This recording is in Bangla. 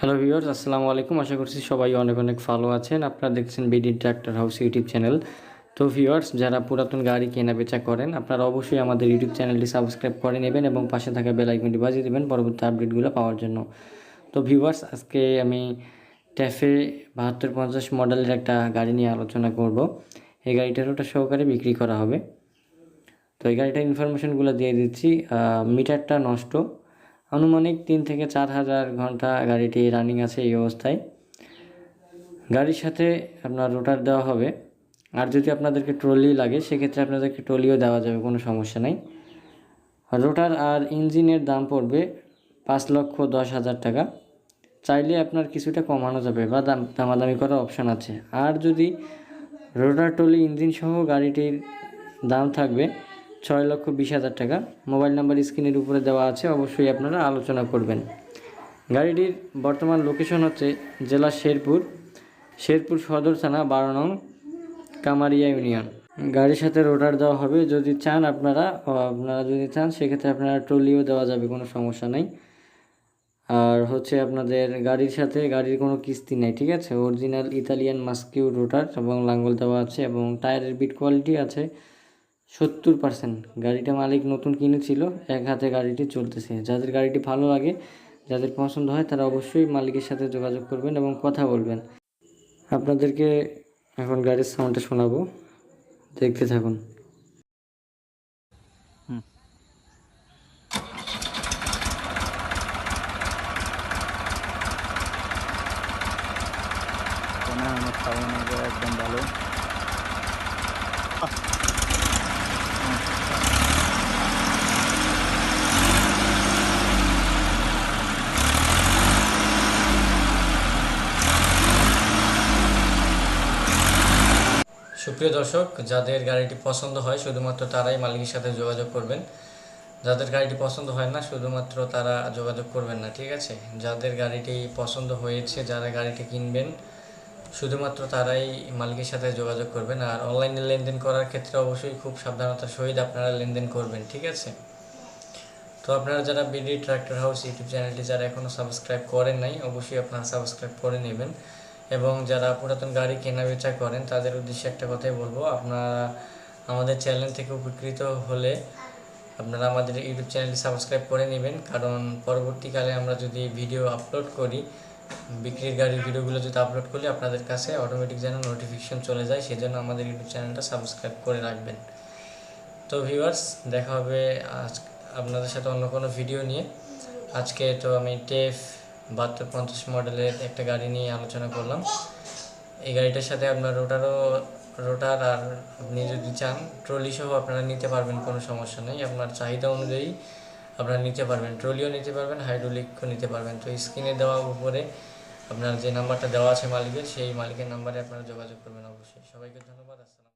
হ্যালো ভিউয়ার্স আসসালামু আলাইকুম। আশা করছি সবাই অনেক অনেক ভালো আছেন। আপনারা দেখছেন BD tractor house YouTube channel তো ভিউয়ার্স যারা পুরাতন গাড়ি কেনা বেচা করেন, আপনারা অবশ্যই আমাদের ইউটিউব চ্যানেলটি সাবস্ক্রাইব করে নেবেন এবং পাশে থাকা বেল আইকনটি বাজিয়ে দেবেন পরবর্তী আপডেটগুলো পাওয়ার জন্য। তো ভিউয়ার্স আজকে আমি ট্যাফে বাহাত্তর পঞ্চাশ মডেলের একটা গাড়ি নিয়ে আলোচনা করব। এই গাড়িটার ওটা সহকারে বিক্রি করা হবে। তো এই গাড়িটার ইনফরমেশনগুলো দিয়ে দিচ্ছি। মিটারটা নষ্ট। আনুমানিক তিন থেকে চার হাজার ঘণ্টা গাড়িটি রানিং আছে এই অবস্থায়। গাড়ির সাথে আপনার রোটার দেওয়া হবে। আর যদি আপনাদেরকে ট্রলি লাগে, সেক্ষেত্রে আপনাদেরকে ট্রলিও দেওয়া যাবে, কোনো সমস্যা নাই। রোটার আর ইঞ্জিনের দাম পড়বে পাঁচ লক্ষ দশ হাজার টাকা। চাইলে আপনার কিছুটা কমানো যাবে বা দাম, দামাদামি করার অপশান আছে। আর যদি রোটার ট্রলি ইঞ্জিন সহ গাড়িটির দাম থাকবে ছয় লক্ষ বিশ হাজার টাকা। মোবাইল নাম্বার স্ক্রিনের উপরে দেওয়া আছে, অবশ্যই আপনারা আলোচনা করবেন। গাড়িটির বর্তমান লোকেশন হচ্ছে জেলা শেরপুর শেরপুর সদর থানা বারো নং কামারিয়া ইউনিয়ন। গাড়ির সাথে রোটার দেওয়া হবে, যদি চান আপনারা আপনারা যদি চান, সেক্ষেত্রে আপনারা ট্রলিও দেওয়া যাবে, কোনো সমস্যা নাই। আর হচ্ছে আপনাদের গাড়ির সাথে, গাড়ির কোনো কিস্তি নেই, ঠিক আছে? অরিজিনাল ইতালিয়ান মাস্কিউ রোটার এবং লাঙ্গল দেওয়া আছে এবং টায়ারের বিট কোয়ালিটি আছে। সত্তর পার্সেন্ট গাড়িটা মালিক নতুন কিনেছিল এক হাতে গাড়িটি চলতেছে। যাদের গাড়িটি ভালো লাগে যাদের পছন্দ হয় তারা অবশ্যই মালিকের সাথে যোগাযোগ করবেন এবং কথা বলবেন। আপনাদেরকে এখন গাড়ির সাউন্ডটা শোনাবো। দেখতে থাকুন। আমার একদম ভালো? সুপ্রিয় দর্শক, যাদের গাড়িটি পছন্দ হয়, শুধুমাত্র তারাই মালিকের সাথে যোগাযোগ করবেন। যাদের গাড়িটি পছন্দ হয় না, শুধুমাত্র তারা যোগাযোগ করবেন না, ঠিক আছে? যাদের গাড়িটি পছন্দ হয়েছে, যারা গাড়িটি কিনবেন, শুধুমাত্র তারাই মালিকের সাথে যোগাযোগ করবেন। আর অনলাইনে লেনদেন করার ক্ষেত্রে অবশ্যই খুব সাবধানতার সহিত আপনারা লেনদেন করবেন, ঠিক আছে? তো আপনারা যারা বিডি ট্র্যাক্টর হাউস ইউটিউব চ্যানেলটি যারা এখনও সাবস্ক্রাইব করেন নাই, অবশ্যই আপনারা সাবস্ক্রাইব করে নেবেন। এবং যারা পুরাতন গাড়ি কেনা বেচা করেন, তাদের উদ্দেশ্যে একটা কথাই বলব। আপনারা আমাদের চ্যানেল থেকে উপকৃত হলে আপনারা আমাদের ইউটিউব চ্যানেলটি সাবস্ক্রাইব করে নেবেন। কারণ পরবর্তীকালে আমরা যদি ভিডিও আপলোড করি, বিক্রির গাড়ির ভিডিওগুলো যদি আপলোড করি, আপনাদের কাছে অটোমেটিক যেন নোটিফিকেশন চলে যায়, সেজন্য আমাদের ইউটিউব চ্যানেলটা সাবস্ক্রাইব করে রাখবেন। তো ভিউয়ার্স দেখা হবে আজ আপনাদের সাথে অন্য কোনো ভিডিও নিয়ে। আজকে তো আমি টেফ বাহাত্তর পঞ্চাশ মডেলের একটা গাড়ি নিয়ে আলোচনা করলাম। এই গাড়িটার সাথে আপনার রোটারও রোটার আর আপনি যদি চান ট্রলি সহ আপনারা নিতে পারবেন, কোনো সমস্যা নেই। আপনার চাহিদা অনুযায়ী আপনারা নিতে পারবেন। ট্রলিও নিতে পারবেন হাইড্রোলিকও নিতে পারবেন। তো স্ক্রিনে দেওয়া উপরে আপনার যে নাম্বারটা দেওয়া আছে মালিকের, সেই মালিকের নাম্বারে আপনারা যোগাযোগ করবেন অবশ্যই। সবাইকে ধন্যবাদ, আসসালাম